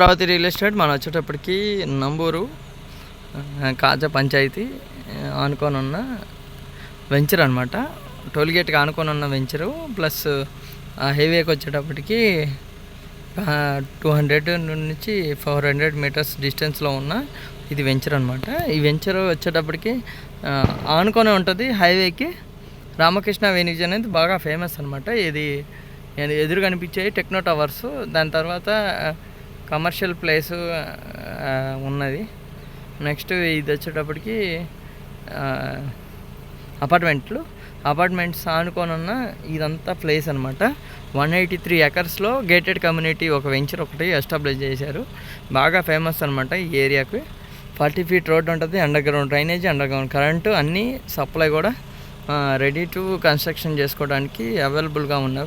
Amaravati real estate మనం వచ్చేటప్పటికి నంబూరు కాజా పంచాయతీ ఆ, ఆనుకొని ఉన్న వెంచర్ అనమాట టోల్గేట్కి ఆనుకొని ఉన్న వెంచరు ప్లస్ ఆ హైవేకి వచ్చేటప్పటికి టూ హండ్రెడ్ నుంచి ఫోర్ హండ్రెడ్ మీటర్స్ డిస్టెన్స్లో ఉన్న ఇది వెంచర్ అనమాట ఈ వెంచర్ వచ్చేటప్పటికి ఆనుకొని ఉంటుంది హైవేకి. రామకృష్ణ వెనిజ్ అనేది బాగా ఫేమస్ అనమాట ఇది ఇది ఎదురు కనిపించేవి టెక్నో టవర్స్. దాని తర్వాత కమర్షియల్ ప్లేస్ ఉన్నది. నెక్స్ట్ ఇది వచ్చేటప్పటికి అపార్ట్మెంట్లు. అపార్ట్మెంట్స్ ఆనుకొని ఉన్న ఇదంతా ప్లేస్ అనమాట వన్ ఎయిటీ త్రీ ఎకర్స్లో గేటెడ్ కమ్యూనిటీ ఒక వెంచర్ ఒకటి ఎస్టాబ్లిష్ చేశారు. బాగా ఫేమస్ అనమాట ఈ ఏరియాకి. ఫార్టీ ఫీట్ రోడ్ ఉంటుంది underground drainage underground current అన్నీ సప్లై కూడా రెడీ టు కన్స్ట్రక్షన్ చేసుకోవడానికి అవైలబుల్గా ఉన్న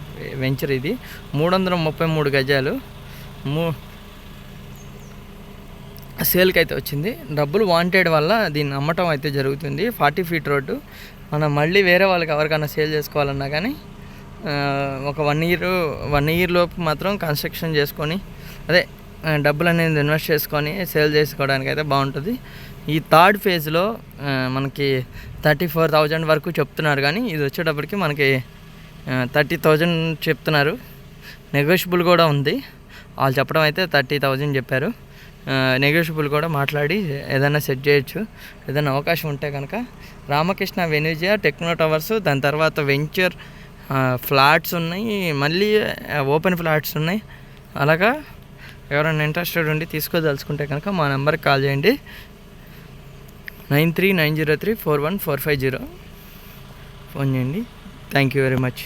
వెంచర్ ఇది. మూడు వందల ముప్పై మూడు గజాలు. మూ సేల్కి అయితే వచ్చింది. డబ్బులు వాంటెడ్ వల్ల దీన్ని అమ్మటం అయితే జరుగుతుంది. Forty feet road. మనం మళ్ళీ వేరే వాళ్ళకి ఎవరికైనా సేల్ చేసుకోవాలన్నా కానీ ఒక వన్ ఇయర్ వన్ ఇయర్ లోపు మాత్రం కన్స్ట్రక్షన్ చేసుకొని అదే డబ్బులు అనేది ఇన్వెస్ట్ చేసుకొని సేల్ చేసుకోవడానికి అయితే బాగుంటుంది. ఈ థర్డ్ ఫేజ్లో మనకి థర్టీ ఫోర్ థౌజండ్ వరకు చెప్తున్నారు కానీ ఇది వచ్చేటప్పటికి మనకి థర్టీ థౌజండ్ చెప్తున్నారు. నెగోషియబుల్ కూడా ఉంది. వాళ్ళు చెప్పడం అయితే థర్టీ థౌజండ్ చెప్పారు. నెగోషియబుల్ కూడా మాట్లాడి ఏదైనా సెట్ చేయొచ్చు. ఏదైనా అవకాశం ఉంటే కనుక రామకృష్ణ వెనుజియా టెక్నో టవర్స్ దాని తర్వాత వెంచర్ ఫ్లాట్స్ ఉన్నాయి. మళ్ళీ ఓపెన్ ఫ్లాట్స్ ఉన్నాయి. అలాగా ఎవరైనా ఇంట్రెస్టెడ్ ఉండి తీసుకోదలుచుకుంటే కనుక మా నెంబర్కి కాల్ చేయండి. Nine three nine zero three four one four five zero. Phone చేయండి. Thank you very much